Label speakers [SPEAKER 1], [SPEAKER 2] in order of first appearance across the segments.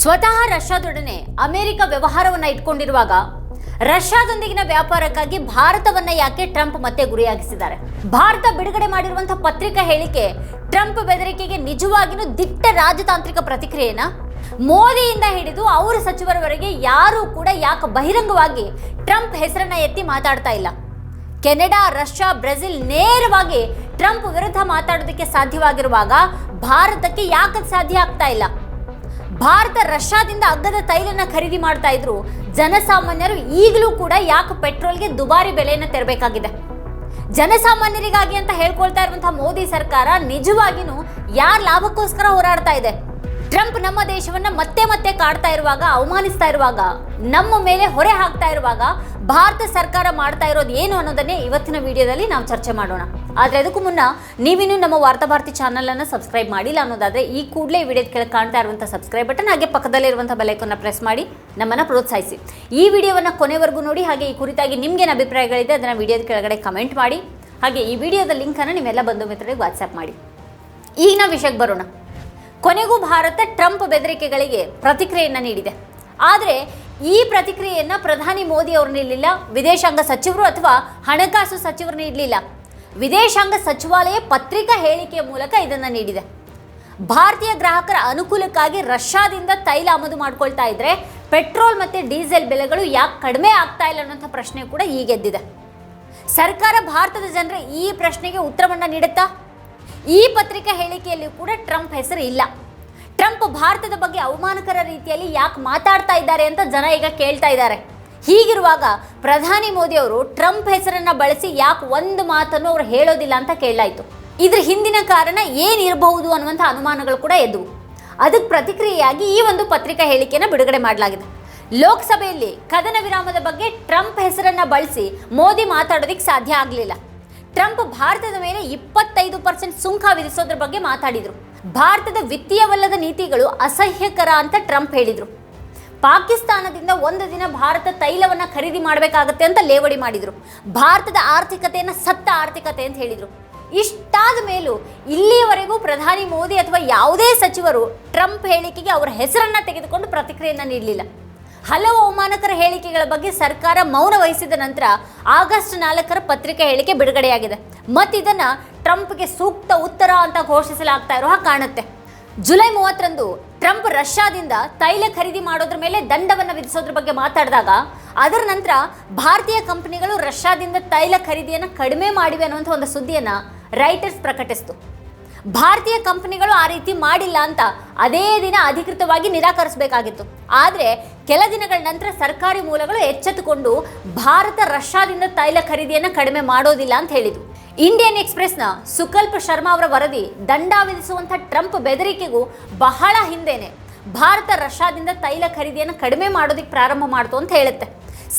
[SPEAKER 1] ಸ್ವತಃ ರಷ್ಯಾದೊಡನೆ ಅಮೆರಿಕ ವ್ಯವಹಾರವನ್ನು ಇಟ್ಕೊಂಡಿರುವಾಗ ರಷ್ಯಾದೊಂದಿಗಿನ ವ್ಯಾಪಾರಕ್ಕಾಗಿ ಭಾರತವನ್ನ ಯಾಕೆ ಟ್ರಂಪ್ ಮತ್ತೆ ಗುರಿಯಾಗಿಸಿದ್ದಾರೆ? ಭಾರತ ಬಿಡುಗಡೆ ಮಾಡಿರುವಂತಹ ಪತ್ರಿಕಾ ಹೇಳಿಕೆ ಟ್ರಂಪ್ ಬೆದರಿಕೆಗೆ ನಿಜವಾಗಿಯೂ ದಿಟ್ಟ ರಾಜತಾಂತ್ರಿಕ ಪ್ರತಿಕ್ರಿಯೆನ? ಮೋದಿಯಿಂದ ಹಿಡಿದು ಅವರ ಸಚಿವರವರೆಗೆ ಯಾರೂ ಕೂಡ ಯಾಕೆ ಬಹಿರಂಗವಾಗಿ ಟ್ರಂಪ್ ಹೆಸರನ್ನ ಎತ್ತಿ ಮಾತಾಡ್ತಾ ಇಲ್ಲ? ಕೆನಡಾ, ರಷ್ಯಾ, ಬ್ರೆಜಿಲ್ ನೇರವಾಗಿ ಟ್ರಂಪ್ ವಿರುದ್ಧ ಮಾತಾಡೋದಕ್ಕೆ ಸಾಧ್ಯವಾಗಿರುವಾಗ ಭಾರತಕ್ಕೆ ಯಾಕೆ ಸಾಧ್ಯ ಆಗ್ತಾ ಇಲ್ಲ? ಭಾರತ ರಷ್ಯಾದಿಂದ ಅಗ್ಗದ ತೈಲನ ಖರೀದಿ ಮಾಡ್ತಾ ಇದ್ರು. ಜನಸಾಮಾನ್ಯರು ಈಗಲೂ ಕೂಡ ಯಾಕೆ ಪೆಟ್ರೋಲ್ಗೆ ದುಬಾರಿ ಬೆಲೆಯನ್ನು ತೆರಬೇಕಾಗಿದೆ? ಜನಸಾಮಾನ್ಯರಿಗಾಗಿ ಅಂತ ಹೇಳ್ಕೊಳ್ತಾ ಇರುವಂತಹ ಮೋದಿ ಸರ್ಕಾರ ನಿಜವಾಗಿಯೂ ಯಾರ ಲಾಭಕ್ಕೋಸ್ಕರ ಹೋರಾಡ್ತಾ ಇದೆ? ಟ್ರಂಪ್ ನಮ್ಮ ದೇಶವನ್ನ ಮತ್ತೆ ಮತ್ತೆ ಕಾಡ್ತಾ ಇರುವಾಗ, ಅವಮಾನಿಸ್ತಾ ಇರುವಾಗ, ನಮ್ಮ ಮೇಲೆ ಹೊರೆ ಹಾಕ್ತಾ ಇರುವಾಗ ಭಾರತ ಸರ್ಕಾರ ಮಾಡ್ತಾ ಇರೋದು ಏನು ಅನ್ನೋದನ್ನೇ ಇವತ್ತಿನ ವಿಡಿಯೋದಲ್ಲಿ ನಾವು ಚರ್ಚೆ ಮಾಡೋಣ. ಆದ್ರೆ ಅದಕ್ಕೂ ಮುನ್ನ ನೀವಿನ್ನೂ ನಮ್ಮ ವಾರ್ತಾಭಾರತಿ ಚಾನಲ್ ಅನ್ನು ಸಬ್ಸ್ಕ್ರೈಬ್ ಮಾಡಿಲ್ಲ ಅನ್ನೋದಾದ್ರೆ ಈ ಕೂಡಲೇ ವಿಡಿಯೋದ ಕೆಳಗೆ ಕಾಣ್ತಾ ಇರುವಂಥ ಸಬ್ಸ್ಕ್ರೈಬ್ ಬಟನ್ ಹಾಗೆ ಪಕ್ಕದಲ್ಲಿರುವಂಥ ಬೆಲೈಕನ್ನ ಪ್ರೆಸ್ ಮಾಡಿ ನಮ್ಮನ್ನ ಪ್ರೋತ್ಸಾಹಿಸಿ. ಈ ವಿಡಿಯೋವನ್ನ ಕೊನೆವರೆಗೂ ನೋಡಿ, ಹಾಗೆ ಈ ಕುರಿತಾಗಿ ನಿಮ್ಗೇನು ಅಭಿಪ್ರಾಯಗಳಿದೆ ಅದನ್ನ ವಿಡಿಯೋದ ಕೆಳಗಡೆ ಕಮೆಂಟ್ ಮಾಡಿ. ಹಾಗೆ ಈ ವಿಡಿಯೋದ ಲಿಂಕನ್ನು ನಿಮ್ಮೆಲ್ಲ ಬಂಧು ಮಿತ್ರರಿಗೆ ವಾಟ್ಸ್ಆ್ಯಪ್ ಮಾಡಿ. ಈಗ ನಾವು ವಿಷಯಕ್ಕೆ ಬರೋಣ. ಕೊನೆಗೂ ಭಾರತ ಟ್ರಂಪ್ ಬೆದರಿಕೆಗಳಿಗೆ ಪ್ರತಿಕ್ರಿಯೆಯನ್ನು ನೀಡಿದೆ. ಆದರೆ ಈ ಪ್ರತಿಕ್ರಿಯೆಯನ್ನು ಪ್ರಧಾನಿ ಮೋದಿ ಅವರು ನೀಡಲಿಲ್ಲ, ವಿದೇಶಾಂಗ ಸಚಿವರು ಅಥವಾ ಹಣಕಾಸು ಸಚಿವರು ನೀಡಲಿಲ್ಲ. ವಿದೇಶಾಂಗ ಸಚಿವಾಲಯ ಪತ್ರಿಕಾ ಹೇಳಿಕೆಯ ಮೂಲಕ ಇದನ್ನು ನೀಡಿದೆ. ಭಾರತೀಯ ಗ್ರಾಹಕರ ಅನುಕೂಲಕ್ಕಾಗಿ ರಷ್ಯಾದಿಂದ ತೈಲ ಆಮದು ಮಾಡ್ಕೊಳ್ತಾ ಇದ್ರೆ ಪೆಟ್ರೋಲ್ ಮತ್ತು ಡೀಸೆಲ್ ಬೆಲೆಗಳು ಯಾಕೆ ಕಡಿಮೆ ಆಗ್ತಾ ಇಲ್ಲ ಅನ್ನೋಂಥ ಪ್ರಶ್ನೆ ಕೂಡ ಈಗೆದ್ದಿದೆ ಸರ್ಕಾರ ಭಾರತದ ಜನರ ಈ ಪ್ರಶ್ನೆಗೆ ಉತ್ತರವನ್ನು ನೀಡುತ್ತಾ? ಈ ಪತ್ರಿಕಾ ಹೇಳಿಕೆಯಲ್ಲಿ ಕೂಡ ಟ್ರಂಪ್ ಹೆಸರು ಇಲ್ಲ. ಟ್ರಂಪ್ ಭಾರತದ ಬಗ್ಗೆ ಅವಮಾನಕರ ರೀತಿಯಲ್ಲಿ ಯಾಕೆ ಮಾತಾಡ್ತಾ ಇದ್ದಾರೆ ಅಂತ ಜನ ಈಗ ಕೇಳ್ತಾ ಇದ್ದಾರೆ. ಹೀಗಿರುವಾಗ ಪ್ರಧಾನಿ ಮೋದಿ ಅವರು ಟ್ರಂಪ್ ಹೆಸರನ್ನ ಬಳಸಿ ಯಾಕೆ ಒಂದು ಮಾತನ್ನು ಅವರು ಹೇಳೋದಿಲ್ಲ ಅಂತ ಕೇಳಲಾಯಿತು. ಇದ್ರ ಹಿಂದಿನ ಕಾರಣ ಏನಿರಬಹುದು ಅನ್ನುವಂಥ ಅನುಮಾನಗಳು ಕೂಡ ಎದ್ದವು. ಅದಕ್ಕೆ ಪ್ರತಿಕ್ರಿಯೆಯಾಗಿ ಈ ಒಂದು ಪತ್ರಿಕಾ ಹೇಳಿಕೆಯನ್ನು ಬಿಡುಗಡೆ ಮಾಡಲಾಗಿದೆ. ಲೋಕಸಭೆಯಲ್ಲಿ ಕದನ ವಿರಾಮದ ಬಗ್ಗೆ ಟ್ರಂಪ್ ಹೆಸರನ್ನ ಬಳಸಿ ಮೋದಿ ಮಾತಾಡೋದಕ್ಕೆ ಸಾಧ್ಯ ಆಗಲಿಲ್ಲ. ಟ್ರಂಪ್ ಭಾರತದ ಮೇಲೆ ಇಪ್ಪತ್ತೈದು ಪರ್ಸೆಂಟ್ ಸುಂಕ ವಿಧಿಸೋದ್ರ ಬಗ್ಗೆ ಮಾತಾಡಿದರು. ಭಾರತದ ವಿತ್ತೀಯವಲ್ಲದ ನೀತಿಗಳು ಅಸಹ್ಯಕರ ಅಂತ ಟ್ರಂಪ್ ಹೇಳಿದರು. ಪಾಕಿಸ್ತಾನದಿಂದ ಒಂದು ದಿನ ಭಾರತ ತೈಲವನ್ನು ಖರೀದಿ ಮಾಡಬೇಕಾಗತ್ತೆ ಅಂತ ಲೇವಡಿ ಮಾಡಿದ್ರು. ಭಾರತದ ಆರ್ಥಿಕತೆಯನ್ನು ಸತ್ತ ಆರ್ಥಿಕತೆ ಅಂತ ಹೇಳಿದರು. ಇಷ್ಟಾದ ಮೇಲೂ ಇಲ್ಲಿಯವರೆಗೂ ಪ್ರಧಾನಿ ಮೋದಿ ಅಥವಾ ಯಾವುದೇ ಸಚಿವರು ಟ್ರಂಪ್ ಹೇಳಿಕೆಗೆ ಅವರ ಹೆಸರನ್ನ ತೆಗೆದುಕೊಂಡು ಪ್ರತಿಕ್ರಿಯೆಯನ್ನು ನೀಡಲಿಲ್ಲ. ಹಲವು ಅವಮಾನಕರ ಹೇಳಿಕೆಗಳ ಬಗ್ಗೆ ಸರ್ಕಾರ ಮೌನ ವಹಿಸಿದ ನಂತರ ಆಗಸ್ಟ್ ನಾಲ್ಕರ ಪತ್ರಿಕೆ ಹೇಳಿಕೆ ಬಿಡುಗಡೆಯಾಗಿದೆ. ಮತ್ತು ಇದನ್ನ ಟ್ರಂಪ್ಗೆ ಸೂಕ್ತ ಉತ್ತರ ಅಂತ ಘೋಷಿಸಲಾಗ್ತಾ ಇರೋ ಹಾಗೆ ಕಾಣುತ್ತೆ. ಜುಲೈ ಮೂವತ್ತರಂದು ಟ್ರಂಪ್ ರಷ್ಯಾದಿಂದ ತೈಲ ಖರೀದಿ ಮಾಡೋದ್ರ ಮೇಲೆ ದಂಡವನ್ನು ವಿಧಿಸೋದ್ರ ಬಗ್ಗೆ ಮಾತಾಡಿದಾಗ, ಅದರ ನಂತರ ಭಾರತೀಯ ಕಂಪನಿಗಳು ರಷ್ಯಾದಿಂದ ತೈಲ ಖರೀದಿಯನ್ನು ಕಡಿಮೆ ಮಾಡಿವೆ ಅನ್ನುವಂಥ ಒಂದು ಸುದ್ದಿಯನ್ನು ರೈಟರ್ಸ್ ಪ್ರಕಟಿಸಿತು. ಭಾರತೀಯ ಕಂಪನಿಗಳು ಆ ರೀತಿ ಮಾಡಿಲ್ಲ ಅಂತ ಅದೇ ದಿನ ಅಧಿಕೃತವಾಗಿ ನಿರಾಕರಿಸಬೇಕಾಗಿತ್ತು. ಆದರೆ ಕೆಲ ದಿನಗಳ ನಂತರ ಸರ್ಕಾರಿ ಮೂಲಗಳು ಎಚ್ಚೆತ್ತುಕೊಂಡು ಭಾರತ ರಷ್ಯಾದಿಂದ ತೈಲ ಖರೀದಿಯನ್ನು ಕಡಿಮೆ ಮಾಡೋದಿಲ್ಲ ಅಂತ ಹೇಳಿದ್ರು. ಇಂಡಿಯನ್ ಎಕ್ಸ್ಪ್ರೆಸ್ನ ಸುಕಲ್ಪ ಶರ್ಮಾ ಅವರ ವರದಿ ದಂಡ ವಿಧಿಸುವಂಥ ಟ್ರಂಪ್ ಬೆದರಿಕೆಗೂ ಬಹಳ ಹಿಂದೆನೆ. ಭಾರತ ರಷ್ಯಾದಿಂದ ತೈಲ ಖರೀದಿಯನ್ನು ಕಡಿಮೆ ಮಾಡೋದಕ್ಕೆ ಪ್ರಾರಂಭ ಮಾಡ್ತು ಅಂತ ಹೇಳುತ್ತೆ.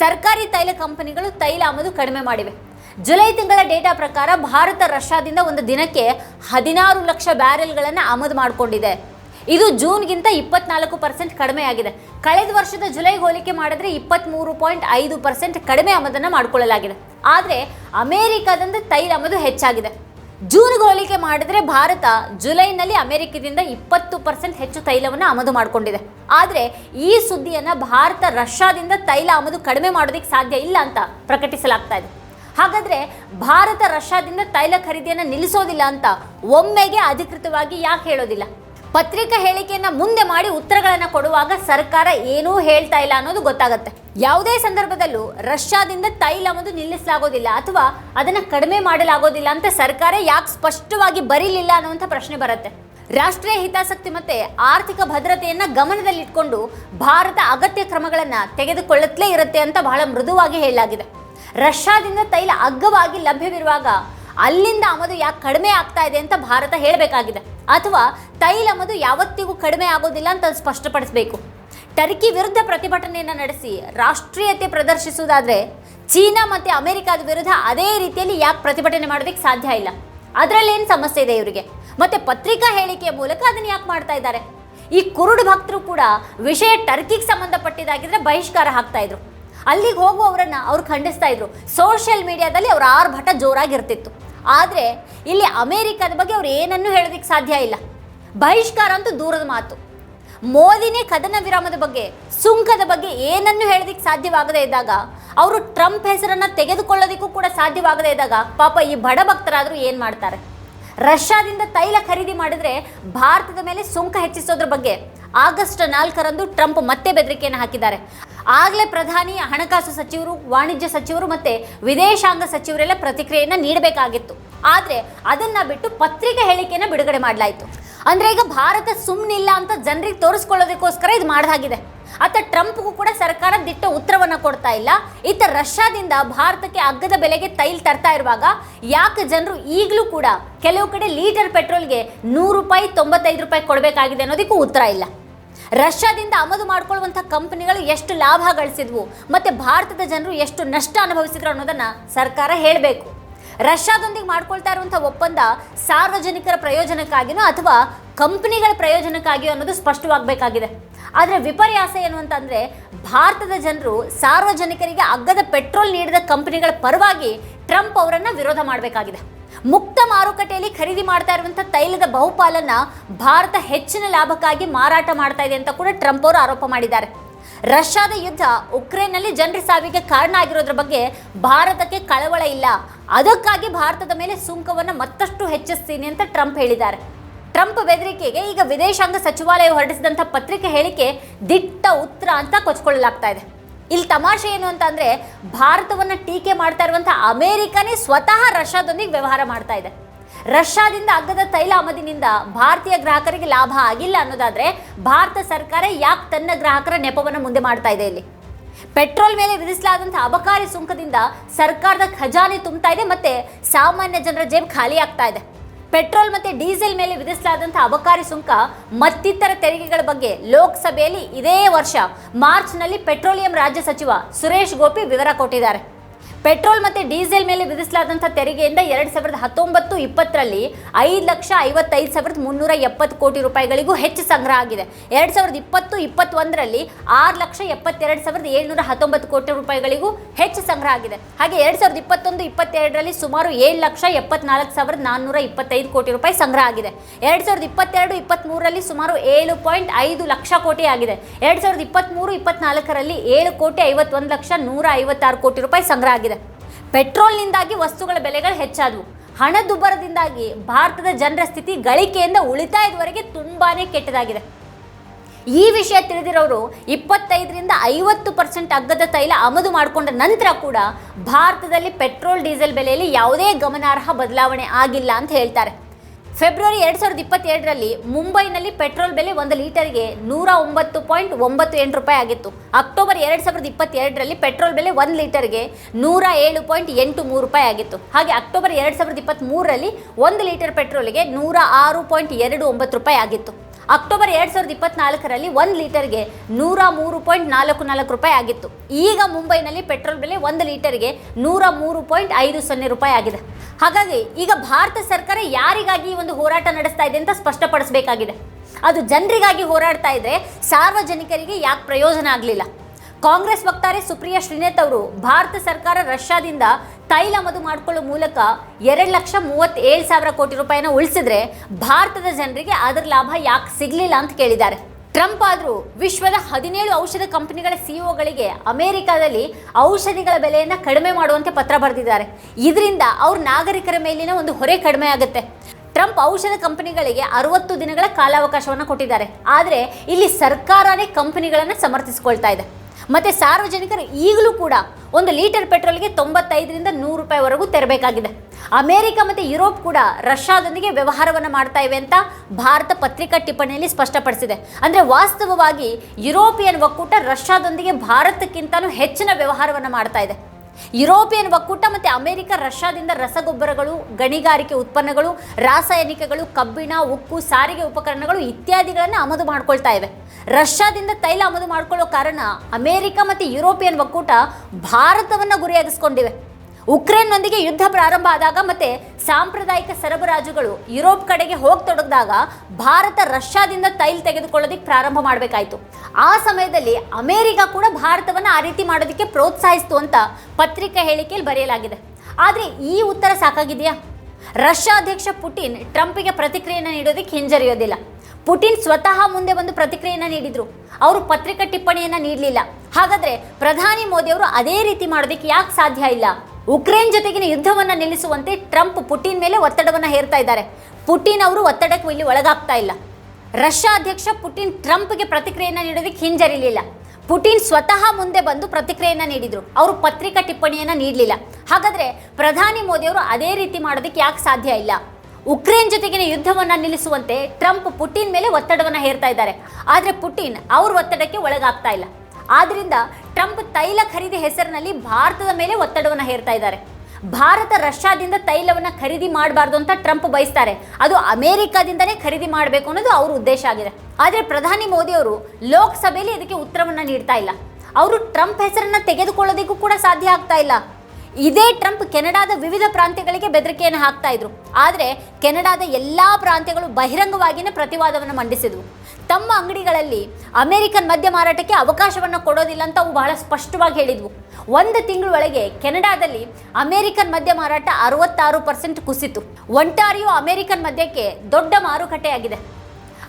[SPEAKER 1] ಸರ್ಕಾರಿ ತೈಲ ಕಂಪನಿಗಳು ತೈಲ ಆಮದು ಕಡಿಮೆ ಮಾಡಿವೆ. ಜುಲೈ ತಿಂಗಳ ಡೇಟಾ ಪ್ರಕಾರ ಭಾರತ ರಷ್ಯಾದಿಂದ ಒಂದು ದಿನಕ್ಕೆ ಹದಿನಾರು ಲಕ್ಷ ಬ್ಯಾರೆಲ್ಗಳನ್ನು ಆಮದು ಮಾಡಿಕೊಂಡಿದೆ. ಇದು ಜೂನ್ಗಿಂತ ಇಪ್ಪತ್ನಾಲ್ಕು ಪರ್ಸೆಂಟ್ ಕಡಿಮೆ ಆಗಿದೆ. ಕಳೆದ ವರ್ಷದ ಜುಲೈ ಹೋಲಿಕೆ ಮಾಡಿದ್ರೆ ಇಪ್ಪತ್ತ್ಮೂರು ಪಾಯಿಂಟ್ ಐದು ಪರ್ಸೆಂಟ್ ಕಡಿಮೆ ಆಮದನ್ನು ಮಾಡಿಕೊಳ್ಳಲಾಗಿದೆ. ಆದರೆ ಅಮೆರಿಕದಿಂದ ತೈಲ ಆಮದು ಹೆಚ್ಚಾಗಿದೆ. ಜೂನ್ಗೆ ಹೋಲಿಕೆ ಮಾಡಿದ್ರೆ ಭಾರತ ಜುಲೈನಲ್ಲಿ ಅಮೆರಿಕದಿಂದ ಇಪ್ಪತ್ತು ಪರ್ಸೆಂಟ್ ಹೆಚ್ಚು ತೈಲವನ್ನು ಆಮದು ಮಾಡಿಕೊಂಡಿದೆ. ಆದರೆ ಈ ಸುದ್ದಿಯನ್ನು ಭಾರತ ರಷ್ಯಾದಿಂದ ತೈಲ ಆಮದು ಕಡಿಮೆ ಮಾಡೋದಕ್ಕೆ ಸಾಧ್ಯ ಇಲ್ಲ ಅಂತ ಪ್ರಕಟಿಸಲಾಗ್ತಾ ಇದೆ. ಹಾಗಾದರೆ ಭಾರತ ರಷ್ಯಾದಿಂದ ತೈಲ ಖರೀದಿಯನ್ನು ನಿಲ್ಲಿಸೋದಿಲ್ಲ ಅಂತ ಒಮ್ಮೆಗೆ ಅಧಿಕೃತವಾಗಿ ಯಾಕೆ ಹೇಳೋದಿಲ್ಲ? ಪತ್ರಿಕಾ ಹೇಳಿಕೆಯನ್ನ ಮುಂದೆ ಮಾಡಿ ಉತ್ತರಗಳನ್ನು ಕೊಡುವಾಗ ಸರ್ಕಾರ ಏನೂ ಹೇಳ್ತಾ ಇಲ್ಲ ಅನ್ನೋದು ಗೊತ್ತಾಗುತ್ತೆ. ಯಾವುದೇ ಸಂದರ್ಭದಲ್ಲೂ ರಷ್ಯಾದಿಂದ ತೈಲ ಒಂದು ನಿಲ್ಲಿಸಲಾಗೋದಿಲ್ಲ ಅಥವಾ ಅದನ್ನ ಕಡಿಮೆ ಮಾಡಲಾಗೋದಿಲ್ಲ ಅಂತ ಸರ್ಕಾರ ಯಾಕೆ ಸ್ಪಷ್ಟವಾಗಿ ಬರೀಲಿಲ್ಲ ಅನ್ನುವಂಥ ಪ್ರಶ್ನೆ ಬರುತ್ತೆ. ರಾಷ್ಟ್ರೀಯ ಹಿತಾಸಕ್ತಿ ಮತ್ತೆ ಆರ್ಥಿಕ ಭದ್ರತೆಯನ್ನ ಗಮನದಲ್ಲಿಟ್ಕೊಂಡು ಭಾರತ ಅಗತ್ಯ ಕ್ರಮಗಳನ್ನ ತೆಗೆದುಕೊಳ್ಳುತ್ತಲೇ ಇರುತ್ತೆ ಅಂತ ಬಹಳ ಮೃದುವಾಗಿ ಹೇಳಲಾಗಿದೆ. ರಷ್ಯಾದಿಂದ ತೈಲ ಅಗ್ಗವಾಗಿ ಲಭ್ಯವಿರುವಾಗ ಅಲ್ಲಿಂದ ಆಮದು ಯಾಕೆ ಕಡಿಮೆ ಆಗ್ತಾ ಇದೆ ಅಂತ ಭಾರತ ಹೇಳಬೇಕಾಗಿದೆ. ಅಥವಾ ತೈಲ ಮದು ಯಾವತ್ತಿಗೂ ಕಡಿಮೆ ಆಗೋದಿಲ್ಲ ಅಂತ ಸ್ಪಷ್ಟಪಡಿಸಬೇಕು. ಟರ್ಕಿ ವಿರುದ್ಧ ಪ್ರತಿಭಟನೆಯನ್ನು ನಡೆಸಿ ರಾಷ್ಟ್ರೀಯತೆ ಪ್ರದರ್ಶಿಸುವುದಾದರೆ ಚೀನಾ ಮತ್ತು ಅಮೆರಿಕಾದ ವಿರುದ್ಧ ಅದೇ ರೀತಿಯಲ್ಲಿ ಯಾಕೆ ಪ್ರತಿಭಟನೆ ಮಾಡೋದಕ್ಕೆ ಸಾಧ್ಯ ಇಲ್ಲ. ಅದರಲ್ಲೇನು ಸಮಸ್ಯೆ ಇದೆ ಇವರಿಗೆ? ಮತ್ತು ಪತ್ರಿಕಾ ಹೇಳಿಕೆಯ ಮೂಲಕ ಅದನ್ನು ಯಾಕೆ ಮಾಡ್ತಾ ಇದ್ದಾರೆ? ಈ ಕುರುಡು ಭಕ್ತರು ಕೂಡ ವಿಷಯ ಟರ್ಕಿಗೆ ಸಂಬಂಧಪಟ್ಟಿದ್ದಾಗಿದ್ದರೆ ಬಹಿಷ್ಕಾರ ಹಾಕ್ತಾ ಇದ್ರು. ಅಲ್ಲಿಗೆ ಹೋಗುವವರನ್ನು ಅವ್ರು ಖಂಡಿಸ್ತಾ ಇದ್ರು. ಸೋಷಿಯಲ್ ಮೀಡಿಯಾದಲ್ಲಿ ಅವ್ರ ಆರ್ಭಟ ಜೋರಾಗಿರ್ತಿತ್ತು ಆದರೆ ಇಲ್ಲಿ ಅಮೇರಿಕದ ಬಗ್ಗೆ ಅವ್ರು ಏನನ್ನೂ ಹೇಳೋದಕ್ಕೆ ಸಾಧ್ಯ ಇಲ್ಲ. ಬಹಿಷ್ಕಾರ ಅಂತೂ ದೂರದ ಮಾತು. ಮೋದಿನೇ ಕದನ ವಿರಾಮದ ಬಗ್ಗೆ, ಸುಂಕದ ಬಗ್ಗೆ ಏನನ್ನು ಹೇಳೋದಕ್ಕೆ ಸಾಧ್ಯವಾಗದೇ ಇದ್ದಾಗ, ಅವರು ಟ್ರಂಪ್ ಹೆಸರನ್ನು ತೆಗೆದುಕೊಳ್ಳೋದಕ್ಕೂ ಕೂಡ ಸಾಧ್ಯವಾಗದೇ ಇದ್ದಾಗ ಪಾಪ ಈ ಬಡ ಭಕ್ತರಾದರೂ ಏನು ಮಾಡ್ತಾರೆ? ರಷ್ಯಾದಿಂದ ತೈಲ ಖರೀದಿ ಮಾಡಿದ್ರೆ ಭಾರತದ ಮೇಲೆ ಸುಂಕ ಹೆಚ್ಚಿಸೋದ್ರ ಬಗ್ಗೆ ಆಗಸ್ಟ್ ನಾಲ್ಕರಂದು ಟ್ರಂಪ್ ಮತ್ತೆ ಬೆದರಿಕೆಯನ್ನು ಹಾಕಿದ್ದಾರೆ. ಆಗಲೇ ಪ್ರಧಾನಿ, ಹಣಕಾಸು ಸಚಿವರು, ವಾಣಿಜ್ಯ ಸಚಿವರು ಮತ್ತೆ ವಿದೇಶಾಂಗ ಸಚಿವರೆಲ್ಲ ಪ್ರತಿಕ್ರಿಯೆಯನ್ನು ನೀಡಬೇಕಾಗಿತ್ತು. ಆದರೆ ಅದನ್ನು ಬಿಟ್ಟು ಪತ್ರಿಕೆ ಹೇಳಿಕೆಯನ್ನು ಬಿಡುಗಡೆ ಮಾಡಲಾಯಿತು. ಅಂದರೆ ಈಗ ಭಾರತ ಸುಮ್ಮನಿಲ್ಲ ಅಂತ ಜನರಿಗೆ ತೋರಿಸ್ಕೊಳ್ಳೋದಕ್ಕೋಸ್ಕರ ಇದು ಮಾಡಿದಾಗಿದೆ. ಅತ್ತ ಟ್ರಂಪ್ಗೂ ಕೂಡ ಸರ್ಕಾರ ದಿಟ್ಟ ಉತ್ತರವನ್ನು ಕೊಡ್ತಾ ಇಲ್ಲ. ಇತ್ತ ರಷ್ಯಾದಿಂದ ಭಾರತಕ್ಕೆ ಅಗ್ಗದ ಬೆಲೆಗೆ ತೈಲ್ ತರ್ತಾ ಇರುವಾಗ ಯಾಕೆ ಜನರು ಈಗಲೂ ಕೂಡ ಕೆಲವು ಕಡೆ ಲೀಟರ್ ಪೆಟ್ರೋಲ್ಗೆ ನೂರು ರೂಪಾಯಿ ತೊಂಬತ್ತೈದು ರೂಪಾಯಿ ಕೊಡಬೇಕಾಗಿದೆ ಅನ್ನೋದಕ್ಕೂ ಉತ್ತರ ಇಲ್ಲ. ರಷ್ಯಾದಿಂದ ಆಮದು ಮಾಡ್ಕೊಳ್ಳುವಂಥ ಕಂಪನಿಗಳು ಎಷ್ಟು ಲಾಭ ಗಳಿಸಿದ್ವು, ಮತ್ತೆ ಭಾರತದ ಜನರು ಎಷ್ಟು ನಷ್ಟ ಅನುಭವಿಸಿದ್ರು ಅನ್ನೋದನ್ನ ಸರ್ಕಾರ ಹೇಳಬೇಕು. ರಷ್ಯಾದೊಂದಿಗೆ ಮಾಡ್ಕೊಳ್ತಾ ಇರುವಂಥ ಒಪ್ಪಂದ ಸಾರ್ವಜನಿಕರ ಪ್ರಯೋಜನಕ್ಕಾಗಿನೋ ಅಥವಾ ಕಂಪನಿಗಳ ಪ್ರಯೋಜನಕ್ಕಾಗಿಯೋ ಅನ್ನೋದು ಸ್ಪಷ್ಟವಾಗಬೇಕಾಗಿದೆ. ಆದರೆ ವಿಪರ್ಯಾಸ ಏನು ಅಂತಂದರೆ ಭಾರತದ ಜನರು ಸಾರ್ವಜನಿಕರಿಗೆ ಅಗ್ಗದ ಪೆಟ್ರೋಲ್ ನೀಡಿದ ಕಂಪನಿಗಳ ಪರವಾಗಿ ಟ್ರಂಪ್ ಅವರನ್ನು ವಿರೋಧ ಮಾಡಬೇಕಾಗಿದೆ. ಮುಕ್ತ ಮಾರುಕಟ್ಟೆಯಲ್ಲಿ ಖರೀದಿ ಮಾಡ್ತಾ ಇರುವಂಥ ತೈಲದ ಬಹುಪಾಲನ್ನ ಭಾರತ ಹೆಚ್ಚಿನ ಲಾಭಕ್ಕಾಗಿ ಮಾರಾಟ ಮಾಡ್ತಾ ಇದೆ ಅಂತ ಕೂಡ ಟ್ರಂಪ್ ಅವರು ಆರೋಪ ಮಾಡಿದ್ದಾರೆ. ರಷ್ಯಾದ ಯುದ್ಧ ಉಕ್ರೇನ್ನಲ್ಲಿ ಜನರ ಸಾವಿಗೆ ಕಾರಣ ಆಗಿರೋದ್ರ ಬಗ್ಗೆ ಭಾರತಕ್ಕೆ ಕಳವಳ ಇಲ್ಲ. ಅದಕ್ಕಾಗಿ ಭಾರತದ ಮೇಲೆ ಸುಂಕವನ್ನು ಮತ್ತಷ್ಟು ಹೆಚ್ಚಿಸ್ತೀನಿ ಅಂತ ಟ್ರಂಪ್ ಹೇಳಿದ್ದಾರೆ. ಟ್ರಂಪ್ ಬೆದರಿಕೆಗೆ ಈಗ ವಿದೇಶಾಂಗ ಸಚಿವಾಲಯ ಹೊರಡಿಸಿದಂಥ ಪತ್ರಿಕೆ ಹೇಳಿಕೆ ದಿಟ್ಟ ಉತ್ತರ ಅಂತ ಕೊಚ್ಕೊಳ್ಳಲಾಗ್ತಾ ಇದೆ. ಇಲ್ಲಿ ತಮಾಷೆ ಏನು ಅಂತ ಅಂದ್ರೆ ಭಾರತವನ್ನ ಟೀಕೆ ಮಾಡ್ತಾ ಇರುವಂಥ ಅಮೆರಿಕನೇ ಸ್ವತಃ ರಷ್ಯಾದೊಂದಿಗೆ ವ್ಯವಹಾರ ಮಾಡ್ತಾ ಇದೆ. ರಷ್ಯಾದಿಂದ ಅಗ್ಗದ ತೈಲ ಆಮದಿನಿಂದ ಭಾರತೀಯ ಗ್ರಾಹಕರಿಗೆ ಲಾಭ ಆಗಿಲ್ಲ ಅನ್ನೋದಾದ್ರೆ ಭಾರತ ಸರ್ಕಾರ ಯಾಕೆ ತನ್ನ ಗ್ರಾಹಕರ ನೆಪವನ್ನು ಮುಂದೆ ಮಾಡ್ತಾ ಇದೆ ಇಲ್ಲಿ? ಪೆಟ್ರೋಲ್ ಮೇಲೆ ವಿಧಿಸಲಾದಂಥ ಅಬಕಾರಿ ಸುಂಕದಿಂದ ಸರ್ಕಾರದ ಖಜಾನೆ ತುಂಬ್ತಾ ಇದೆ ಮತ್ತೆ ಸಾಮಾನ್ಯ ಜನರ ಜೇಬು ಖಾಲಿ ಆಗ್ತಾ ಇದೆ. ಪೆಟ್ರೋಲ್ ಮತ್ತೆ ಡೀಸೆಲ್ ಮೇಲೆ ವಿಧಿಸಲಾದಂಥ ಅಬಕಾರಿ ಸುಂಕ ಮತ್ತಿತರ ತೆರಿಗೆಗಳ ಬಗ್ಗೆ ಲೋಕಸಭೆಯಲ್ಲಿ ಇದೇ ವರ್ಷ ಮಾರ್ಚ್ನಲ್ಲಿ ಪೆಟ್ರೋಲಿಯಂ ರಾಜ್ಯ ಸಚಿವ ಸುರೇಶ್ ಗೋಪಿ ವಿವರ ಕೊಟ್ಟಿದ್ದಾರೆ. ಪೆಟ್ರೋಲ್ ಮತ್ತೆ ಡೀಸೆಲ್ ಮೇಲೆ ವಿಧಿಸಲಾದಂಥ ತೆರಿಗೆಯಿಂದ ಎರಡು ಸಾವಿರದ ಹತ್ತೊಂಬತ್ತು ಇಪ್ಪತ್ತರಲ್ಲಿ ಐದು ಲಕ್ಷ ಐವತ್ತೈದು ಸಾವಿರದ ಮುನ್ನೂರ ಎಪ್ಪತ್ತು ಕೋಟಿ ರೂಪಾಯಿಗಳಿಗೂ ಹೆಚ್ಚು ಸಂಗ್ರಹ ಆಗಿದೆ. ಎರಡು ಸಾವಿರದ ಇಪ್ಪತ್ತು, ಇಪ್ಪತ್ತೊಂದರಲ್ಲಿ ಆರು ಲಕ್ಷ ಎಪ್ಪತ್ತೆರಡು ಸಾವಿರದ ಏಳ್ನೂರ ಹತ್ತೊಂಬತ್ತು ಕೋಟಿ ರೂಪಾಯಿಗಳಿಗೂ ಹೆಚ್ಚು ಸಂಗ್ರಹ ಆಗಿದೆ. ಹಾಗೆ ಎರಡು ಸಾವಿರದ ಇಪ್ಪತ್ತೊಂದು, ಇಪ್ಪತ್ತೆರಡರಲ್ಲಿ ಸುಮಾರು ಏಳು ಲಕ್ಷ ಎಪ್ಪತ್ನಾಲ್ಕು ಸಾವಿರದ ನಾನ್ನೂರ ಇಪ್ಪತ್ತೈದು ಕೋಟಿ ರೂಪಾಯಿ ಸಂಗ್ರಹ ಆಗಿದೆ. ಎರಡು ಸಾವಿರದ ಇಪ್ಪತ್ತೆರಡು, ಇಪ್ಪತ್ತ್ಮೂರರಲ್ಲಿ ಸುಮಾರು ಏಳು ಪಾಯಿಂಟ್ ಐದು ಲಕ್ಷ ಕೋಟಿ ಆಗಿದೆ. ಎರಡು ಸಾವಿರದ ಇಪ್ಪತ್ತ್ಮೂರು ಇಪ್ಪತ್ನಾಲ್ಕರಲ್ಲಿ ಏಳು ಕೋಟಿ ಐವತ್ತೊಂದು ಲಕ್ಷ ನೂರ ಐವತ್ತಾರು ಕೋಟಿ ರೂಪಾಯಿ ಸಂಗ್ರಹ ಆಗಿದೆ. ಪೆಟ್ರೋಲ್ನಿಂದಾಗಿ ವಸ್ತುಗಳ ಬೆಲೆಗಳು ಹೆಚ್ಚಾದವು. ಹಣದುಬ್ಬರದಿಂದಾಗಿ ಭಾರತದ ಜನರ ಸ್ಥಿತಿ ಗಳಿಕೆಯಿಂದ ಉಳಿತಾಯದವರೆಗೆ ತುಂಬಾ ಕೆಟ್ಟದಾಗಿದೆ. ಈ ವಿಷಯ ತಿಳಿದಿರೋರು ಇಪ್ಪತ್ತೈದರಿಂದ ಐವತ್ತು ಪರ್ಸೆಂಟ್ ಅಗ್ಗದ ತೈಲ ಆಮದು ಮಾಡಿಕೊಂಡ ನಂತರ ಕೂಡ ಭಾರತದಲ್ಲಿ ಪೆಟ್ರೋಲ್, ಡೀಸೆಲ್ ಬೆಲೆಯಲ್ಲಿ ಯಾವುದೇ ಗಮನಾರ್ಹ ಬದಲಾವಣೆ ಆಗಿಲ್ಲ ಅಂತ ಹೇಳ್ತಾರೆ. ಫೆಬ್ರವರಿ ಎರಡು ಸಾವಿರದ ಇಪ್ಪತ್ತೆರಡರಲ್ಲಿ ಮುಂಬೈನಲ್ಲಿ ಪೆಟ್ರೋಲ್ ಬೆಲೆ ಒಂದು ಲೀಟರ್ಗೆ ನೂರ ಒಂಬತ್ತು ಪಾಯಿಂಟ್ ಒಂಬತ್ತು ಎಂಟು ರೂಪಾಯಿ ಆಗಿತ್ತು. ಅಕ್ಟೋಬರ್ ಎರಡು ಸಾವಿರದ ಇಪ್ಪತ್ತೆರಡರಲ್ಲಿ ಪೆಟ್ರೋಲ್ ಬೆಲೆ ಒಂದು ಲೀಟರ್ಗೆ ನೂರ ಏಳು ಪಾಯಿಂಟ್ ಎಂಟು ಮೂರು ರೂಪಾಯಿ ಆಗಿತ್ತು. ಹಾಗೆ ಅಕ್ಟೋಬರ್ ಎರಡು ಸಾವಿರದ ಇಪ್ಪತ್ತ್ಮೂರರಲ್ಲಿ ಒಂದು ಲೀಟರ್ ಪೆಟ್ರೋಲ್ಗೆ ನೂರ ಆರು ಪಾಯಿಂಟ್ ಎರಡು ಒಂಬತ್ತು ರೂಪಾಯಿ ಆಗಿತ್ತು. ಅಕ್ಟೋಬರ್ ಎರಡು ಸಾವಿರದ ಇಪ್ಪತ್ನಾಲ್ಕರಲ್ಲಿ ಒಂದು ಲೀಟರ್ಗೆ ನೂರ ಮೂರು ಪಾಯಿಂಟ್ ನಾಲ್ಕು ನಾಲ್ಕು ರೂಪಾಯಿ ಆಗಿತ್ತು. ಈಗ ಮುಂಬೈನಲ್ಲಿ ಪೆಟ್ರೋಲ್ ಬೆಲೆ ಒಂದು ಲೀಟರ್ಗೆ ನೂರ ಮೂರು ಪಾಯಿಂಟ್ ಐದು ಸೊನ್ನೆ ರೂಪಾಯಿ ಆಗಿದೆ. ಹಾಗಾಗಿ ಈಗ ಭಾರತ ಸರ್ಕಾರ ಯಾರಿಗಾಗಿ ಈ ಒಂದು ಹೋರಾಟ ನಡೆಸ್ತಾ ಇದೆ ಅಂತ ಸ್ಪಷ್ಟಪಡಿಸಬೇಕಾಗಿದೆ. ಅದು ಜನರಿಗಾಗಿ ಹೋರಾಡ್ತಾ ಇದ್ರೆ ಸಾರ್ವಜನಿಕರಿಗೆ ಯಾಕೆ ಪ್ರಯೋಜನ ಆಗಲಿಲ್ಲ? ಕಾಂಗ್ರೆಸ್ ವಕ್ತಾರೆ ಸುಪ್ರಿಯಾ ಶ್ರೀನೇತ್ ಅವರು ಭಾರತ ಸರ್ಕಾರ ರಷ್ಯಾದಿಂದ ತೈಲ ಆಮದು ಮಾಡ್ಕೊಳ್ಳೋ ಮೂಲಕ ಎರಡು ಲಕ್ಷ ಮೂವತ್ತೇಳು ಸಾವಿರ ಕೋಟಿ ರೂಪಾಯಿನ ಉಳಿಸಿದ್ರೆ ಭಾರತದ ಜನರಿಗೆ ಅದರ ಲಾಭ ಯಾಕೆ ಸಿಗಲಿಲ್ಲ ಅಂತ ಕೇಳಿದ್ದಾರೆ. ಟ್ರಂಪ್ ಆದರೂ ವಿಶ್ವದ ಹದಿನೇಳು ಔಷಧ ಕಂಪನಿಗಳ ಸಿಇಒಗಳಿಗೆ ಅಮೆರಿಕಾದಲ್ಲಿ ಔಷಧಿಗಳ ಬೆಲೆಯನ್ನು ಕಡಿಮೆ ಮಾಡುವಂತೆ ಪತ್ರ ಬರೆದಿದ್ದಾರೆ. ಇದರಿಂದ ಅವ್ರ ನಾಗರಿಕರ ಮೇಲಿನ ಒಂದು ಹೊರೆ ಕಡಿಮೆ ಆಗುತ್ತೆ. ಟ್ರಂಪ್ ಔಷಧ ಕಂಪನಿಗಳಿಗೆ ಅರವತ್ತು ದಿನಗಳ ಕಾಲಾವಕಾಶವನ್ನು ಕೊಟ್ಟಿದ್ದಾರೆ. ಆದರೆ ಇಲ್ಲಿ ಸರ್ಕಾರನೇ ಕಂಪನಿಗಳನ್ನು ಸಮರ್ಥಿಸಿಕೊಳ್ತಾ ಇದೆ. ಮತ್ತೆ ಸಾರ್ವಜನಿಕರು ಈಗಲೂ ಕೂಡ ಒಂದು ಲೀಟರ್ ಪೆಟ್ರೋಲ್ಗೆ ತೊಂಬತ್ತೈದರಿಂದ ನೂರು ರೂಪಾಯಿವರೆಗೂ ತೆರಬೇಕಾಗಿದೆ. ಅಮೇರಿಕ ಮತ್ತು ಯುರೋಪ್ ಕೂಡ ರಷ್ಯಾದೊಂದಿಗೆ ವ್ಯವಹಾರವನ್ನು ಮಾಡ್ತಾ ಇವೆ ಅಂತ ಭಾರತ ಪತ್ರಿಕಾ ಟಿಪ್ಪಣಿಯಲ್ಲಿ ಸ್ಪಷ್ಟಪಡಿಸಿದೆ. ಅಂದರೆ ವಾಸ್ತವವಾಗಿ ಯುರೋಪಿಯನ್ ಒಕ್ಕೂಟ ರಷ್ಯಾದೊಂದಿಗೆ ಭಾರತಕ್ಕಿಂತಲೂ ಹೆಚ್ಚಿನ ವ್ಯವಹಾರವನ್ನು ಮಾಡ್ತಾ ಇದೆ. ಯುರೋಪಿಯನ್ ಒಕ್ಕೂಟ ಮತ್ತು ಅಮೆರಿಕ, ರಷ್ಯಾದಿಂದ ರಸಗೊಬ್ಬರಗಳು, ಗಣಿಗಾರಿಕೆ ಉತ್ಪನ್ನಗಳು, ರಾಸಾಯನಿಕಗಳು, ಕಬ್ಬಿಣ ಉಕ್ಕು ಸಾರಿಗೆ ಉಪಕರಣಗಳು ಇತ್ಯಾದಿಗಳನ್ನು ಆಮದು ಮಾಡ್ಕೊಳ್ತಾ ಇವೆ. ರಷ್ಯಾದಿಂದ ತೈಲ ಆಮದು ಮಾಡ್ಕೊಳ್ಳೋ ಕಾರಣ ಅಮೆರಿಕ ಮತ್ತು ಯುರೋಪಿಯನ್ ಒಕ್ಕೂಟ ಭಾರತವನ್ನು ಗುರಿಯಾಗಿಸ್ಕೊಂಡಿವೆ. ಉಕ್ರೇನ್ನೊಂದಿಗೆ ಯುದ್ಧ ಪ್ರಾರಂಭ ಆದಾಗ ಮತ್ತು ಸಾಂಪ್ರದಾಯಿಕ ಸರಬರಾಜುಗಳು ಯುರೋಪ್ ಕಡೆಗೆ ಹೋಗ್ತೊಡಗಿದಾಗ ಭಾರತ ರಷ್ಯಾದಿಂದ ತೈಲ ತೆಗೆದುಕೊಳ್ಳೋದಕ್ಕೆ ಪ್ರಾರಂಭ ಮಾಡಬೇಕಾಯಿತು. ಆ ಸಮಯದಲ್ಲಿ ಅಮೇರಿಕ ಕೂಡ ಭಾರತವನ್ನು ಆ ರೀತಿ ಮಾಡೋದಕ್ಕೆ ಪ್ರೋತ್ಸಾಹಿಸ್ತು ಅಂತ ಪತ್ರಿಕಾ ಹೇಳಿಕೆಯಲ್ಲಿ ಬರೆಯಲಾಗಿದೆ. ಆದರೆ ಈ ಉತ್ತರ ಸಾಕಾಗಿದೆಯಾ? ರಷ್ಯಾ ಅಧ್ಯಕ್ಷ ಪುಟಿನ್ ಟ್ರಂಪ್ಗೆ ಪ್ರತಿಕ್ರಿಯೆಯನ್ನು ನೀಡೋದಕ್ಕೆ ಹಿಂಜರಿಯೋದಿಲ್ಲ. ಪುಟಿನ್ ಸ್ವತಃ ಮುಂದೆ ಬಂದು ಪ್ರತಿಕ್ರಿಯೆಯನ್ನು ನೀಡಿದರು. ಅವರು ಪತ್ರಿಕಾ ಟಿಪ್ಪಣಿಯನ್ನು ನೀಡಲಿಲ್ಲ. ಹಾಗಾದರೆ ಪ್ರಧಾನಿ ಮೋದಿ ಅವರು ಅದೇ ರೀತಿ ಮಾಡೋದಕ್ಕೆ ಯಾಕೆ ಸಾಧ್ಯ ಇಲ್ಲ? ಉಕ್ರೇನ್ ಜೊತೆಗಿನ ಯುದ್ಧವನ್ನು ನಿಲ್ಲಿಸುವಂತೆ ಟ್ರಂಪ್ ಪುಟಿನ್ ಮೇಲೆ ಒತ್ತಡವನ್ನು ಹೇರ್ತಾ ಇದ್ದಾರೆ. ಪುಟಿನ್ ಅವರು ಒತ್ತಡಕ್ಕೆ ಇಲ್ಲಿ ಒಳಗಾಗ್ತಾ ಇಲ್ಲ. ರಷ್ಯಾ ಅಧ್ಯಕ್ಷ ಪುಟಿನ್ ಟ್ರಂಪ್ಗೆ ಪ್ರತಿಕ್ರಿಯೆಯನ್ನು ನೀಡೋದಕ್ಕೆ ಹಿಂಜರಿಲಿಲ್ಲ. ಪುಟಿನ್ ಸ್ವತಃ ಮುಂದೆ ಬಂದು ಪ್ರತಿಕ್ರಿಯೆಯನ್ನು ನೀಡಿದರು. ಅವರು ಪತ್ರಿಕಾ ಟಿಪ್ಪಣಿಯನ್ನು ನೀಡಲಿಲ್ಲ. ಹಾಗಾದರೆ ಪ್ರಧಾನಿ ಮೋದಿಯವರು ಅದೇ ರೀತಿ ಮಾಡೋದಕ್ಕೆ ಯಾಕೆ ಸಾಧ್ಯ ಇಲ್ಲ? ಉಕ್ರೇನ್ ಜೊತೆಗಿನ ಯುದ್ಧವನ್ನು ನಿಲ್ಲಿಸುವಂತೆ ಟ್ರಂಪ್ ಪುಟಿನ್ ಮೇಲೆ ಒತ್ತಡವನ್ನು ಹೇರ್ತಾ ಇದ್ದಾರೆ. ಆದರೆ ಪುಟಿನ್ ಅವ್ರ ಒತ್ತಡಕ್ಕೆ ಒಳಗಾಗ್ತಾ ಇಲ್ಲ. ಆದ್ದರಿಂದ ಟ್ರಂಪ್ ತೈಲ ಖರೀದಿ ಹೆಸರಿನಲ್ಲಿ ಭಾರತದ ಮೇಲೆ ಒತ್ತಡವನ್ನು ಹೇರ್ತಾ ಇದ್ದಾರೆ. ಭಾರತ ರಷ್ಯಾದಿಂದ ತೈಲವನ್ನು ಖರೀದಿ ಮಾಡಬಾರ್ದು ಅಂತ ಟ್ರಂಪ್ ಬಯಸ್ತಾರೆ. ಅದು ಅಮೆರಿಕಾದಿಂದನೇ ಖರೀದಿ ಮಾಡಬೇಕು ಅನ್ನೋದು ಅವ್ರ ಉದ್ದೇಶ ಆಗಿದೆ. ಆದರೆ ಪ್ರಧಾನಿ ಮೋದಿ ಅವರು ಲೋಕಸಭೆಯಲ್ಲಿ ಇದಕ್ಕೆ ಉತ್ತರವನ್ನು ನೀಡ್ತಾ ಇಲ್ಲ. ಅವರು ಟ್ರಂಪ್ ಹೆಸರನ್ನು ತೆಗೆದುಕೊಳ್ಳೋದಕ್ಕೂ ಕೂಡ ಸಾಧ್ಯ ಆಗ್ತಾ ಇಲ್ಲ. ಇದೇ ಟ್ರಂಪ್ ಕೆನಡಾದ ವಿವಿಧ ಪ್ರಾಂತ್ಯಗಳಿಗೆ ಬೆದರಿಕೆಯನ್ನು ಹಾಕ್ತಾ ಇದ್ರು. ಆದರೆ ಕೆನಡಾದ ಎಲ್ಲ ಪ್ರಾಂತ್ಯಗಳು ಬಹಿರಂಗವಾಗಿಯೇ ಪ್ರತಿವಾದವನ್ನು ಮಂಡಿಸಿದವು. ತಮ್ಮ ಅಂಗಡಿಗಳಲ್ಲಿ ಅಮೆರಿಕನ್ ಮದ್ಯ ಮಾರಾಟಕ್ಕೆ ಅವಕಾಶವನ್ನು ಕೊಡೋದಿಲ್ಲ ಅಂತ ಅವು ಬಹಳ ಸ್ಪಷ್ಟವಾಗಿ ಹೇಳಿದ್ವು. ಒಂದು ತಿಂಗಳೊಳಗೆ ಕೆನಡಾದಲ್ಲಿ ಅಮೆರಿಕನ್ ಮದ್ಯ ಮಾರಾಟ ಅರವತ್ತಾರು ಪರ್ಸೆಂಟ್ ಕುಸಿತು. ಒಂಟಾರಿಯೋ ಅಮೆರಿಕನ್ ಮದ್ಯಕ್ಕೆ ದೊಡ್ಡ ಮಾರುಕಟ್ಟೆಯಾಗಿದೆ.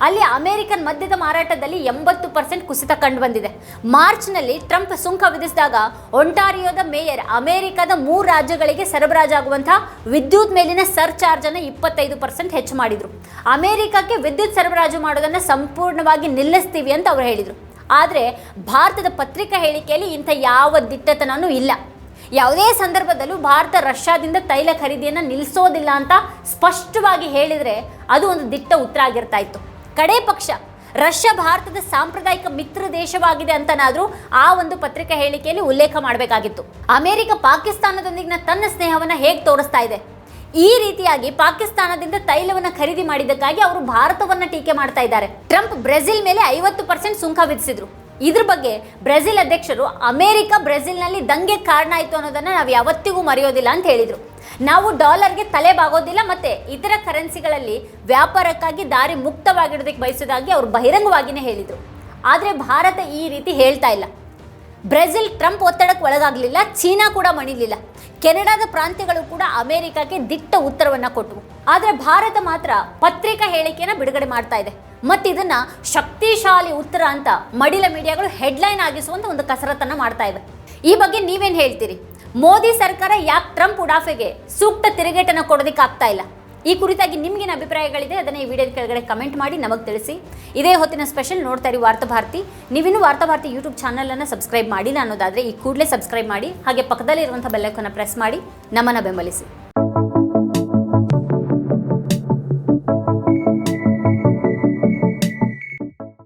[SPEAKER 1] ಅಲ್ಲಿ ಅಮೆರಿಕನ್ ಮದ್ಯದ ಮಾರಾಟದಲ್ಲಿ ಎಂಬತ್ತು ಪರ್ಸೆಂಟ್ ಕುಸಿತ ಕಂಡುಬಂದಿದೆ. ಮಾರ್ಚ್ನಲ್ಲಿ ಟ್ರಂಪ್ ಸುಂಕ ವಿಧಿಸಿದಾಗ ಒಂಟಾರಿಯೋದ ಮೇಯರ್ ಅಮೆರಿಕದ ಮೂರು ರಾಜ್ಯಗಳಿಗೆ ಸರಬರಾಜಾಗುವಂತಹ ವಿದ್ಯುತ್ ಮೇಲಿನ ಸರ್ಚಾರ್ಜ್ ಅನ್ನು ಇಪ್ಪತ್ತೈದು ಪರ್ಸೆಂಟ್ ಹೆಚ್ಚು ಮಾಡಿದ್ರು. ಅಮೆರಿಕಕ್ಕೆ ವಿದ್ಯುತ್ ಸರಬರಾಜು ಮಾಡೋದನ್ನು ಸಂಪೂರ್ಣವಾಗಿ ನಿಲ್ಲಿಸ್ತೀವಿ ಅಂತ ಅವರು ಹೇಳಿದರು. ಆದರೆ ಭಾರತದ ಪತ್ರಿಕಾ ಹೇಳಿಕೆಯಲ್ಲಿ ಇಂಥ ಯಾವ ದಿಟ್ಟತನೂ ಇಲ್ಲ. ಯಾವುದೇ ಸಂದರ್ಭದಲ್ಲೂ ಭಾರತ ರಷ್ಯಾದಿಂದ ತೈಲ ಖರೀದಿಯನ್ನು ನಿಲ್ಲಿಸೋದಿಲ್ಲ ಅಂತ ಸ್ಪಷ್ಟವಾಗಿ ಹೇಳಿದರೆ ಅದು ಒಂದು ದಿಟ್ಟ ಉತ್ತರ ಆಗಿರ್ತಾ ಇತ್ತು. ಕಡೇ ಪಕ್ಷ, ರಷ್ಯಾ ಭಾರತದ ಸಾಂಪ್ರದಾಯಿಕ ಮಿತ್ರ ದೇಶವಾಗಿದೆ ಅಂತನಾದರೂ ಆ ಒಂದು ಪತ್ರಿಕಾ ಹೇಳಿಕೆಯಲ್ಲಿ ಉಲ್ಲೇಖ ಮಾಡಬೇಕಾಗಿತ್ತು. ಅಮೆರಿಕ ಪಾಕಿಸ್ತಾನದೊಂದಿಗಿನ ತನ್ನ ಸ್ನೇಹವನ್ನು ಹೇಗೆ ತೋರಿಸ್ತಾ ಇದೆ? ಈ ರೀತಿಯಾಗಿ ಪಾಕಿಸ್ತಾನದಿಂದ ತೈಲವನ್ನು ಖರೀದಿ ಮಾಡಿದ್ದಕ್ಕಾಗಿ ಅವರು ಭಾರತವನ್ನು ಟೀಕೆ ಮಾಡ್ತಾ ಇದ್ದಾರೆ. ಟ್ರಂಪ್ ಬ್ರೆಜಿಲ್ ಮೇಲೆ ಐವತ್ತು ಪರ್ಸೆಂಟ್ ಸುಂಕ ವಿಧಿಸಿದ್ರು. ಇದ್ರ ಬಗ್ಗೆ ಬ್ರೆಜಿಲ್ ಅಧ್ಯಕ್ಷರು ಅಮೆರಿಕ ಬ್ರೆಜಿಲ್ನಲ್ಲಿ ದಂಗೆ ಕಾರಣ ಆಯಿತು ಅನ್ನೋದನ್ನ ನಾವು ಯಾವತ್ತಿಗೂ ಮರೆಯೋದಿಲ್ಲ ಅಂತ ಹೇಳಿದರು. ನಾವು ಡಾಲರ್ಗೆ ತಲೆ ಬಾಗೋದಿಲ್ಲ ಮತ್ತೆ ಇತರ ಕರೆನ್ಸಿಗಳಲ್ಲಿ ವ್ಯಾಪಾರಕ್ಕಾಗಿ ದಾರಿ ಮುಕ್ತವಾಗಿಡೋದಕ್ಕೆ ಬಯಸೋದಾಗಿ ಅವರು ಬಹಿರಂಗವಾಗಿಯೇ ಹೇಳಿದರು. ಆದರೆ ಭಾರತ ಈ ರೀತಿ ಹೇಳ್ತಾ ಇಲ್ಲ. ಬ್ರೆಜಿಲ್ ಟ್ರಂಪ್ ಒತ್ತಡಕ್ಕೆ ಒಳಗಾಗಲಿಲ್ಲ, ಚೀನಾ ಕೂಡ ಮಣಿಲಿಲ್ಲ. ಕೆನಡಾದ ಪ್ರಾಂತ್ಯಗಳು ಕೂಡ ಅಮೆರಿಕಕ್ಕೆ ದಿಟ್ಟ ಉತ್ತರವನ್ನು ಕೊಟ್ಟವು. ಆದರೆ ಭಾರತ ಮಾತ್ರ ಪತ್ರಿಕಾ ಹೇಳಿಕೆಯನ್ನು ಬಿಡುಗಡೆ ಮಾಡ್ತಾ ಇದೆ. ಮತ್ತು ಇದನ್ನ ಶಕ್ತಿಶಾಲಿ ಉತ್ತರ ಅಂತ ಮಡಿಲ ಮೀಡಿಯಾಗಳು ಹೆಡ್ಲೈನ್ ಆಗಿಸುವಂಥ ಒಂದು ಕಸರತ್ತನ್ನು ಮಾಡ್ತಾ ಇದೆ ಈ ಬಗ್ಗೆ ನೀವೇನು ಹೇಳ್ತೀರಿ? ಮೋದಿ ಸರ್ಕಾರ ಯಾಕೆ ಟ್ರಂಪ್ ಉಡಾಫೆಗೆ ಸೂಕ್ತ ತಿರುಗೇಟನ್ನು ಕೊಡೋದಕ್ಕೆ ಆಗ್ತಾ ಇಲ್ಲ? ಈ ಕುರಿತಾಗಿ ನಿಮಗೇನು ಅಭಿಪ್ರಾಯಗಳಿದೆ? ಅದನ್ನು ಈ ವಿಡಿಯೋದ ಕೆಳಗಡೆ ಕಮೆಂಟ್ ಮಾಡಿ ನಮಗೆ ತಿಳಿಸಿ. ಇದೇ ಹೊತ್ತಿನ ಸ್ಪೆಷಲ್ ನೋಡ್ತಾ ಇರಿ ವಾರ್ತಾಭಾರತಿ ನೀವಿನ್ನೂ ವಾರ್ತಾಭಾರತಿ ಯೂಟ್ಯೂಬ್ ಚಾನಲನ್ನು ಸಬ್ಸ್ಕ್ರೈಬ್ ಮಾಡಿಲ್ಲ ಅನ್ನೋದಾದರೆ ಈ ಕೂಡಲೇ ಸಬ್ಸ್ಕ್ರೈಬ್ ಮಾಡಿ, ಹಾಗೆ ಪಕ್ಕದಲ್ಲಿರುವಂಥ ಬೆಲ್ಲೈಕನ್ನು ಪ್ರೆಸ್ ಮಾಡಿ, ನಮ್ಮನ್ನು ಬೆಂಬಲಿಸಿ.